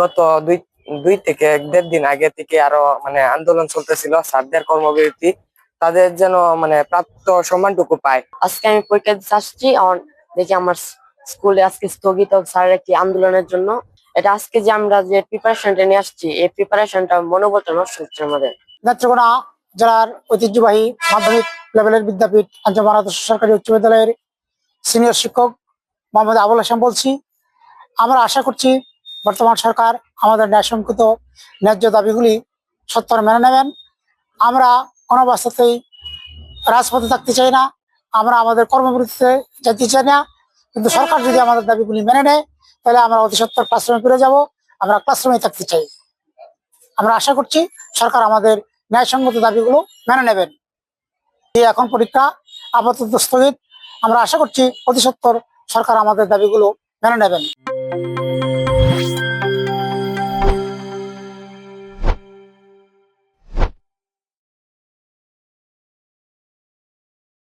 গত দুই দুই থেকে এক দেড় দিন আগে থেকে আরও মানে আন্দোলন চলতেছিল স্যারদের কর্মবিরতি। তাদের যেন মানে প্রাপ্ত সম্মানটুকু পায়। আজকে আমি পরীক্ষা দিতে আসছি দেখি আমার স্কুলে আজকে স্থগিত স্যারের একটি আন্দোলনের জন্য। এটা আজকে যে আমরা যে প্রিপারেশনটা নিয়ে আসছি এই প্রিপারেশনটা মনোবলটা নষ্ট হচ্ছে আমাদের। নেত্রকোনা জেলার ঐতিহ্যবাহী মাধ্যমিক লেভেলের বিদ্যাপীঠ আঞ্জমান আদর্শ সরকারি উচ্চ বিদ্যালয়ের সিনিয়র শিক্ষক মোহাম্মদ আবুল হাসান বলছি আমরা আশা করছি বর্তমান সরকার আমাদের ন্যায়সঙ্কৃত ন্যায্য দাবিগুলি সত্তর মেনে নেবেন। আমরা কোনো অবস্থাতেই রাজপথে থাকতে চাই না। আমরা আমাদের কর্মবিরতিতে যেতে চাই না। কিন্তু সরকার যদি আমাদের দাবিগুলি মেনে নেয়, তাহলে আমরা অতি সত্তর ক্লাসরুমে ফিরে যাব। আমরা ক্লাসরুমে থাকতে চাই। আমরা আশা করছি সরকার আমাদের ন্যায়সঙ্গত দাবিগুলো মেনে নেবেন। এই এখন পরীক্ষা আপাতত স্থগিত। আমরা আশা করছি অতি সত্তর সরকার আমাদের দাবিগুলো মেনে নেবেন। Thank you.